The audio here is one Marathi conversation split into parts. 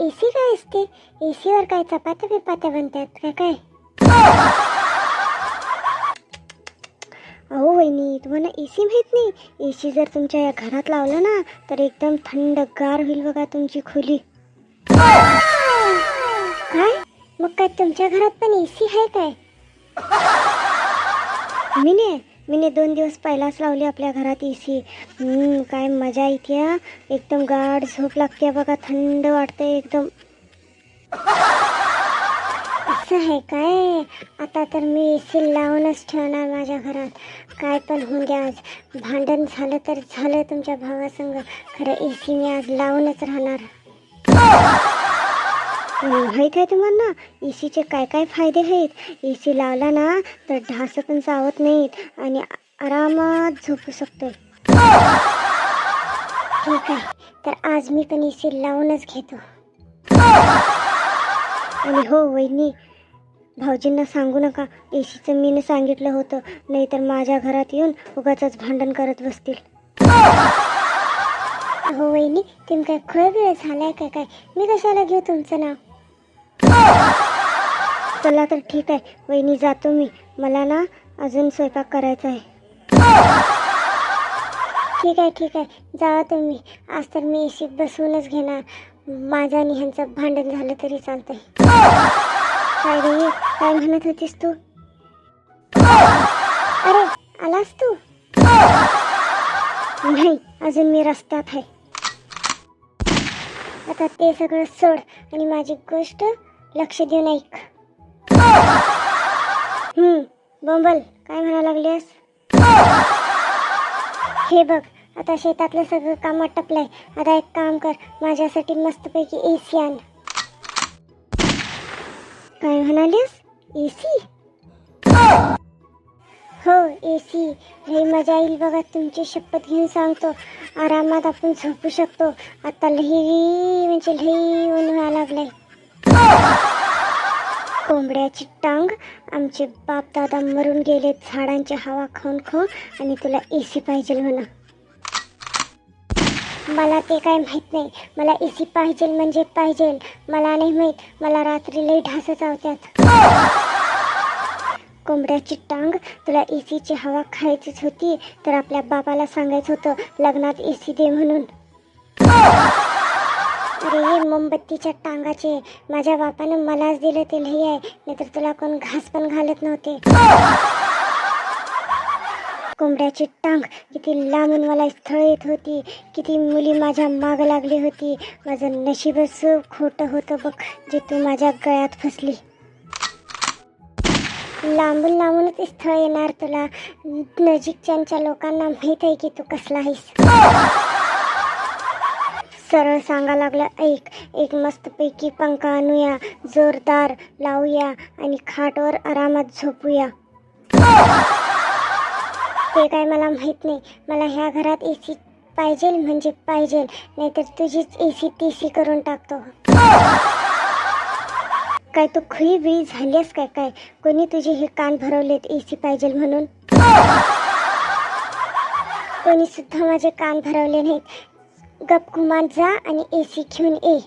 ए सी काय असते ए सीवर काय चपात्या बिपात्या बनतात काय काय अहो वहिनी तुम्हाला ए सी माहीत नाही ए सी जर तुमच्या या घरात लावला ना तर एकदम थंडगार होईल बघा तुमची खोली काय मग काय तुमच्या घरात पण ए सी आहे काय मी नाही मीने दोन दिवस पहिलाच लावली आपल्या घरात ए सी काय मजा येते एकदम गाढ झोप लागते बघा थंड वाटते एकदम. असं आहे काय? आता तर मी ए सी लावूनच ठेवणार माझ्या घरात. काय पण होऊन द्या आज. भांडण झालं तर झालं तुमच्या भावासंग. खरं ए सी मी आज लावूनच राहणार. माहीत आहे तुम्हाला ए सीचे काय काय फायदे आहेत? ए सी लावला ना तर ढास पण चावत नाहीत आणि आरामात झोपू शकतो ठीक आहे तर आज मी पण ए सी लावूनच घेतो. आणि हो वहिनी भाऊजींना सांगू नका. ए सीचं मीनं सांगितलं होतं. नाहीतर माझ्या घरात येऊन उगाच भांडण करत बसतील. हो वहिनी तुम्ही काय खुळ वेळ झालाय काय काय? मी कशाला घेऊ तुमचं नाव? चला तर ठीक आहे. वहिनी जातो मी मला ना अजून स्वयंपाक करायचा आहे. ठीक आहे ठीक आहे. जावा तुम्ही. आज तर मी एसीत बसूनच घेणार. माझं आणि ह्यांचं भांडण झालं तरी चालतंय. काय रे काय म्हणत होतीस तू? अरे आलास तू? नाही अजून मी रस्त्यात आहे. आता ते सगळं सोड आणि माझी गोष्ट लक्ष देऊन ऐक. हम्म बोंबल काय म्हणा लागलीस हे बघ आता शेतातलं सगळं काम आटपलंय आता एक काम कर माझ्यासाठी मस्तपैकी ए सी आण. काय म्हणालीस ए सी हो ए सी लई मजा येईल बघा तुमची शपथ घेऊन सांगतो. आरामात आपण झोपू शकतो. आता लई म्हणजे लई ऊन व्हायला लागलंय. कोंबड्याची टांग. आमचे बाप दादा मरून गेले. झाडांची हवा खाऊन खाऊन. आणि तुला ए सी पाहिजे म्हणा. मला ते काय माहीत नाही. मला ए सी पाहिजे म्हणजे पाहिजे. मला नाही माहीत. मला रात्री लई ढास चावत्यात. कोंबड्याची टांग. तुला ए सीची हवा खायचीच होती. तर आपल्या बाबाला सांगायचं होतं लग्नात ए सी दे म्हणून. अरे हे मोमबत्तीच्या टांगाचे. माझ्या बापानं मलाच दिलं ते लई आहे. नाहीतर तुला कोण घास पण घालत नव्हते. कोंबड्याची टांग किती लांबून मला स्थळ येत होती. किती मुली माझ्या माग लागली होती. माझं नशीबच खोटं होतं बघ जे तू माझ्या गळ्यात फसली. लांबून लांबूनच स्थळ येणार तुला. नजीकच्यांच्या लोकांना माहीत आहे की तू कसला आहेस. सरळ सांगा लागलं ऐक एक मस्तपैकी पंखा आणूया जोरदार लावूया आणि खाटवर आरामात झोपूया. ते काय मला माहीत नाही. मला ह्या घरात ए सी पाहिजे म्हणजे पाहिजे नाहीतर तुझीच ए सी टी सी करून टाकतो. काय तू खुई बिळी झालीस काय काय? कोणी तुझे हे कान भरवलेत ए सी पाहिजे म्हणून? कोणी सुद्धा माझे कान भरवले नाहीत. गप कुमार जा आणि ए सी घेऊन ये.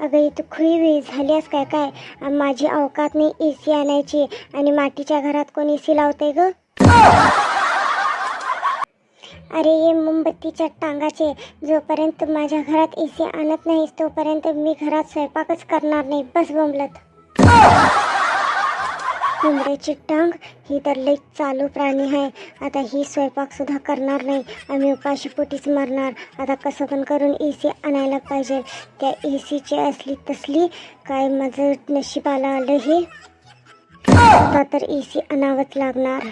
अगं इथं खुई वेळी झाल्यास काय काय? माझी अवकात नाही ए सी आणायची आणि मातीच्या घरात कोण ए सी लावते ग? अरे ये मोमबत्तीच्या टांगाचे. जोपर्यंत माझ्या घरात ए सी आणत नाहीस तोपर्यंत मी घरात स्वयंपाकच करणार नाही. बस बोंबलत. कोंबड्याची टांग ही तर लई चालू प्राणी आहे. आता ही स्वयंपाकसुद्धा करणार नाही. आम्ही उपाशी पोटीच मरणार. आता कसं पण करून ए सी आणायला पाहिजे. त्या ए सीची असली तसली काय माझं नशीब आलं हे? आता तर ए सी आणावंच लागणार.